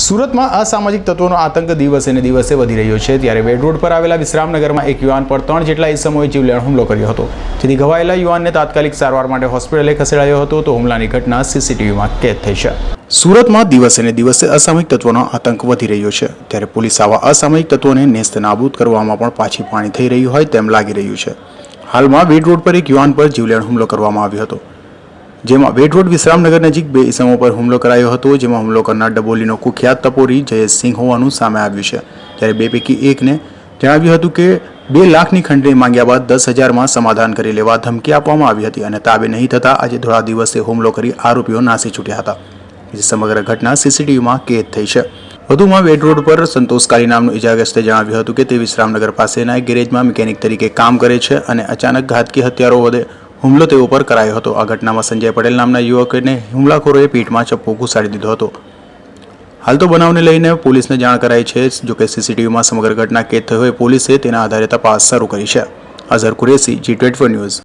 સુરતમાં અસામાજિક તત્વોનો આતંક દિવસે ને દિવસે વધી રહ્યો છે. ત્યારે વેડ રોડ પર આવેલા વિશ્રામનગરમાં એક યુવાન પર ત્રણ જેટલા ઇસમોએ જીવલેણ હુમલો કર્યો હતો. જેથી ઘવાયેલા યુવાનને તાત્કાલિક સારવાર માટે હોસ્પિટલે ખસેડાયો હતો તો હુમલાની ઘટના સીસીટીવીમાં કેદ થઈ છે. સુરતમાં દિવસે ને દિવસે અસામયિક તત્વોનો આતંક વધી રહ્યો છે. ત્યારે પોલીસ આવા અસામયિક તત્વોને નેસ્ત નાબૂદ કરવામાં પણ પાછી પાણી થઈ રહ્યું હોય તેમ લાગી રહ્યું છે. હાલમાં વેડ રોડ પર એક યુવાન પર જીવલેણ હુમલો કરવામાં આવ્યો હતો. જેમાં વેડ રોડ વિશ્રામનગર નજીક બે ઇસમો પર હુમલો કરાયો હતો, જેમાં હુમલો કરનાર ડબોલીનો કુખ્યાત તપોરી જયેશસિંહ હોવાનું સામે આવ્યું છે. ત્યારે બે પૈકી એકને જણાવ્યું હતું કે બે લાખની ખંડણી માંગ્યા બાદ દસ હજારમાં સમાધાન કરી લેવા ધમકી આપવામાં આવી હતી અને તાબે નહીં થતાં આજે થોડા દિવસે હુમલો કરી આરોપીઓ નાસી છૂટ્યા હતા. જે સમગ્ર ઘટના સીસીટીવીમાં કેદ થઈ છે. વધુમાં વેડ રોડ પર સંતોષ કાલી નામનું ઇજાગ્રસ્તે જણાવ્યું હતું કે તે વિશ્રામનગર પાસેના ગેરેજમાં મિકેનિક તરીકે કામ કરે છે અને અચાનક ઘાતકી હત્યારો વધે હુમલો તેઓ પર કરાયો હતો. આ ઘટનામાં સંજય પટેલ નામના યુવકને હુમલાખોરોએ પીઠમાં ચપ્પો ઘુસાડી દીધો હતો. હાલ તો બનાવને લઈને પોલીસને જાણ કરાઈ છે જોકે સીસીટીવીમાં સમગ્ર ઘટના કેદ થઈ હોય પોલીસે તેના આધારે તપાસ શરૂ કરી છે. Azhar Qureshi, G twenty news.